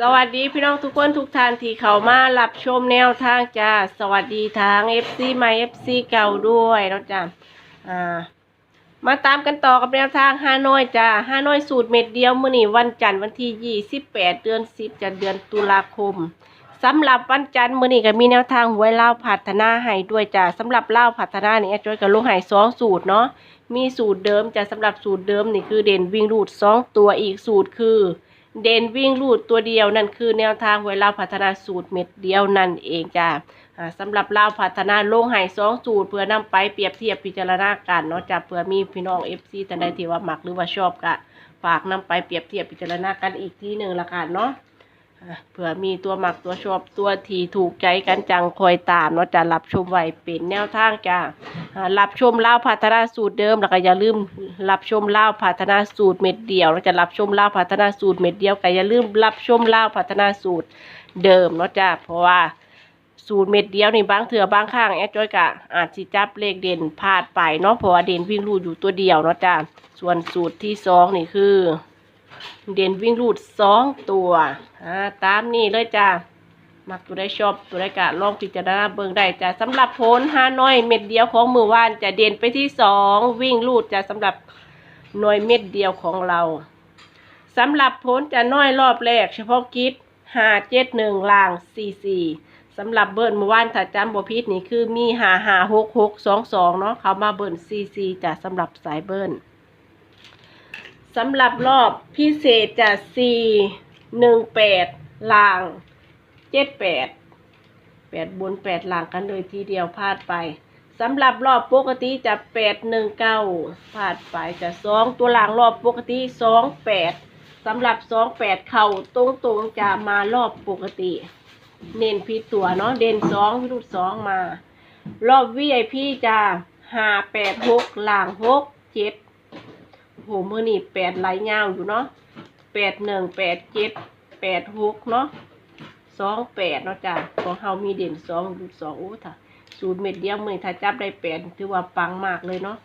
สวัสดีพี่น้องทุกคนทุกท่านที่เข้ามารับชมแนวทางจ้าสวัสดีทาง FC ใหม่ FC เก่าด้วยเนาะจ้าอ่ามาตามกันต่อกับแนวทางฮานอยจ้าฮานอยสูตรเม็ดเดียวมื้อนี้วันจันทร์วันที่ 28 เดือน 10จันเดือนตุลาคมสำหรับวันจันทร์มื้อนี้ก็มีแนวทางหวยเลาวพัฒนาให้ด้วยจ้าสำหรับเลาวพัฒนาเนี่แอดจอยกับลูกให้สองสูตรเนาะมีสูตรเดิมจ้าสำหรับสูตรเดิมนี่คือเด่นวิ่งรูดสองตัวอีกสูตรคือ เด่นวิ่งรูดตัวเดียวนั่นคือแนวทางหวยลาวพัฒนาสูตรเม็ดเดียวนั่นเองจ้าสำหรับลาวพัฒนาโลงให้สองสูตรเพื่อนำไปเปรียบเทียบพิจารณากันเนาะจ้าเพื่อมีพี่น้อง FC ท่านใดที่ว่ามักหรือว่าชอบก็ฝากนำไปเปรียบเทียบพิจารณากันอีกทีหนึ่งละกันเนาะ เผื่อมีตัวหมักตัวชอบตัวทีถูกใจกันจังคอยตามเนาะจะรับชมไว้เป็นแนวทางจ้ารับชมเลาพัฒนาสูตรเดิมแล้วก็อย่าลืมรับชมเลาพัฒนาสูตรเม็ดเดียวเราจะรับชมเลาพัฒนาสูตรเม็ดเดียวก็อย่าลืมรับชมเลาพัฒนาสูตรเดิมเนาะจ้าเพราะว่าสูตรเม็ดเดียวนี่บางเถื่อบางข้างแอดจอยกะอาจสิจับเลขเด่นพลาดไปเนาะเพราะว่าเด่นวิ่งรูดอยู่ตัวเดียวเนาะจ้าส่วนสูตรที่สองนี่คือ เด่นวิ่งรูดสองตัวอ่าตามนี่เลยจ้ามักตัวได้ชอบตัวได้กะลองพิจารณาเบิ่งได้จ้ะสำหรับโพนห้าน้อยเม็ดเดียวของมือว่านจะเด่นไปที่สองวิ่งลูดจะสำหรับหน่วยเม็ดเดียวของเราสำหรับโพนจะน้อยรอบแรก เฉพาะกิจห้าเจ็ดหนึ่งล่างสี่สี่สำหรับเบิ้ลมือว่านถ้าจำบ่พิษนี่คือมีหาหาหกหกสองสองเนาะเขามาเบิ้ลสี่สี่จะสำหรับสายเบิ้ล สำหรับรอบพิเศษจะสี่หนึ่งแปดลางเจ็ดแปดแปดบนแปดหลังกันเลยทีเดียวพลาดไปสำหรับรอบปกติจะแปดหนึ่งเก้าพลาดไปจะสองตัวหลังรอบปกติสองแปดสำหรับสองแปดเข่าตรงตรงๆจะมารอบปกติ เน้นพิดตัวเนาะเด่นสองพิรุดสองมา รอบวีไอพีจะห้าแปดหกหลังหกเจ็ด โหมือนี่แปดไหลยาวอยู่เนาะแปดหนึ่งแปดเจ็ดแปดหกเนาะสองแปดเนาะจ้ะของเฮามีเด่นสองรูสองโอ้ถ้าสูตรเม็ดเดียวมือถ้าจับได้แปดถือว่าปังมากเลยเนาะ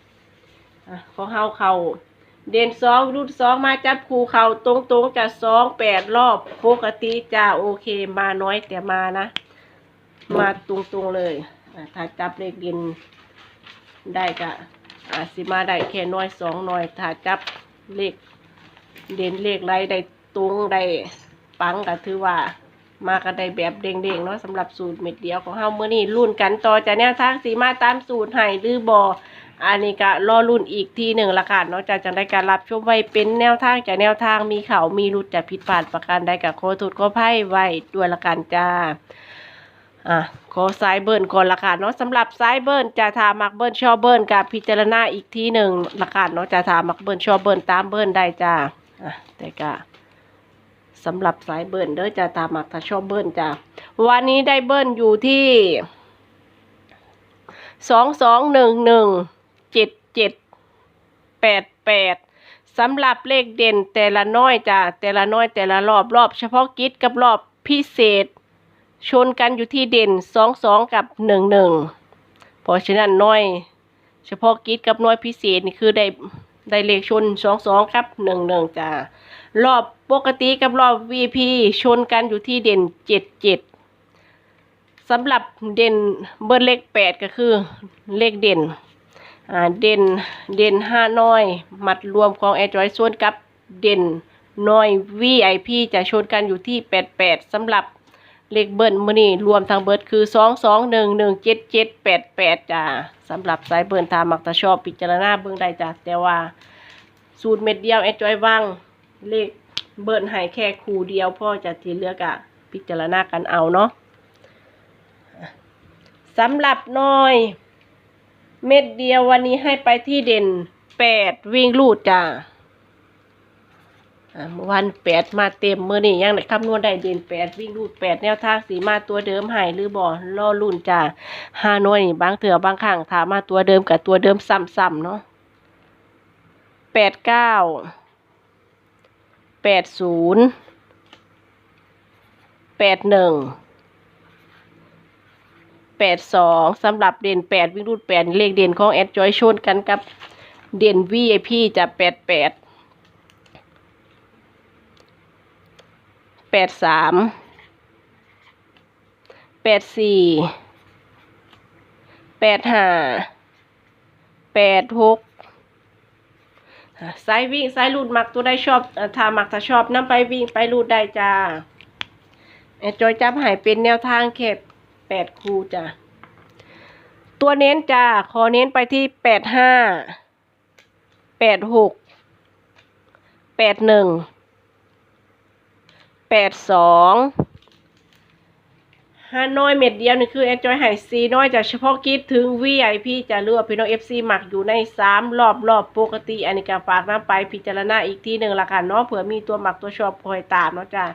อะของเฮาเขาเด่นสองรูดสองมาจับคูเขาตรงตรงๆจะสองแปดรอบปกติจ้าโอเคมาน้อยแต่มานะ มาตรงตรงๆเลยถ้าจับเลขเด่น ได้ก็อาสิมาได้แค่น้อยสองน้อยถ้าจับเลขเด่นเลขไรได้ตรงได้ปังก็ถือว่ามากันได้แบบเด้งๆเนาะสำหรับสูตรเม็ดเดียวของเฮาเมื้อนี้รุ่นกันต่อจะแนวทางสีมาตามสูตรให้หรือบ่อันนี้ก็รอรุ่นอีกทีหนึ่งละค่ะเนาะจะจังได้การรับชมไว้เป็นแนวทางจากแนวทางมีเขามีรุดจะผิดพลาดประการใดกับโทษขออภัยไว้ด้วยละกันจ้า อะขอสายเบิร์นก่อนละค่ะเนาะสำหรับสายเบิร์นจะถามักเบิร์นชอบเบิร์นกับพิจารณาอีกทีหนึ่งละค่ะเนาะจะถามักเบิร์นชอบเบิร์นตามเบิร์นได้จ้าอะแต่ก็สำหรับสายเบิร์นเด้อจะตามมักถ้าชอบเบิร์นจ้ะวันนี้ได้เบิร์นอยู่ที่สองสองหนึ่งหนึ่งเจ็ดเจ็ดแปดแปดสำหรับเลขเด่นแต่ละน้อยจ้ะแต่ละน้อยแต่ละรอบรอบเฉพาะกิจกับรอบพิเศษ ชนกันอยู่ที่เด่นสองสองกับหนึ่งหนึ่งเพราะฉะนั้นน้อย เฉพาะกิจกับน้อยพิเศษนี่คือได้ได้เลขชนสองสองครับหนึ่งหนึ่งจ้ะรอบปกติกับรอบ VP ชนกันอยู่ที่เด่นเจ็ดเจ็ดสำหรับเด่นเบอร์เลขแปดก็คือเลขเด่นอ่าเด่นเด่นห้าน้อยมัดรวมของแอจอยส่วนกับเด่นน้อย VIP จะชนกันอยู่ที่แปดแปดสำหรับ เลขเบิร์มือนี่รวมทางเบิร์ดคือสองสองหนึ่งหนึ่งเจ็ดเจ็ดแปดแปดจ้าสำหรับสายเบิร์นทามักตะชอบพิจารณาเบื้องใดจ้าแต่ว่าสูตรเม็ดเดียวแอจอยว่างเลขเบิร์นให้แค่คูเดียวพ่อจะทีเลือกอะพิจารณากันเอาเนาะสำหรับน้อย เม็ดเดียววันนี้ให้ไปที่เด่นแปดวิ่งลูดจ้าอะ เมื่อวันแปดมาเต็มเมื่อนี่ยังได้คำนวณได้เด่นแปดวิ่งลูดแปดแนวทางสีมาตัวเดิมหายหรือบ่ล่อรุ่นจ้าห้าน้อยนี่บางเถื่อบางข้างถามมาตัวเดิมกับตัวเดิมซ้ำๆเนาะแปดเก้าแปดศูนย์แปดหนึ่งแปดสองสำหรับเด่นแปดวิ่งรูดแปดเลขเด่นของแอดจอยชนกันกับเด่น VIP จะแปดแปด แปดสามแปดสี่แปดห้าแปดหกสายวิ่งสายรูดมักตัวได้ชอบถ้ามักถ้าชอบนํไปวิ่งไปรูดได้จ้าแอจอยจับหายเป็นแนวทางแค่แปดคูจ้าตัวเน้นจ้าขอเน้นไปที่แปดห้าแปดหกแปดหนึ่ง แปดสองห้าน้อยเม็ดเดียวนี่คือ Enjoy ไฮซีน้อยจากเฉพาะกิจถึง VIP จะเลือกพี่น้อง FC หมักอยู่ในสามรอบรอบปกติ อันนี้ก็ฝากน้ำไปพิจารณาอีกทีหนึ่งละค่ะเนาะเผื่อมีตัวหมักตัวชอบคอยตามเนาะจ้ะ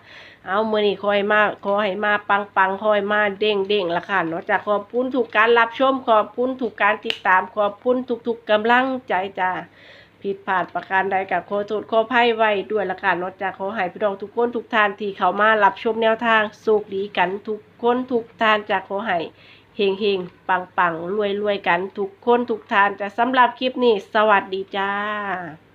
เอาเมื่อนี่คอยมาคอยมาปังปังคอยมาเด้งเด้งละค่ะเนาะจ้ะขอบคุณถูกการรับชมขอบคุณถูกการติดตามขอบคุณทุกๆกำลังใจจ้ะ ผิดพลาดประการใดกับขอโทษขออภัยไว้ด้วยละกันนอกจากขอให้พี่น้องทุกคนทุกท่านที่เข้ามารับชมแนวทางสุขดีกันทุกคนทุกท่านจากขอให้เฮงเฮงปังปังรวยรวยกันทุกคนทุกท่านจะสำหรับคลิปนี้ สวัสดีจ้า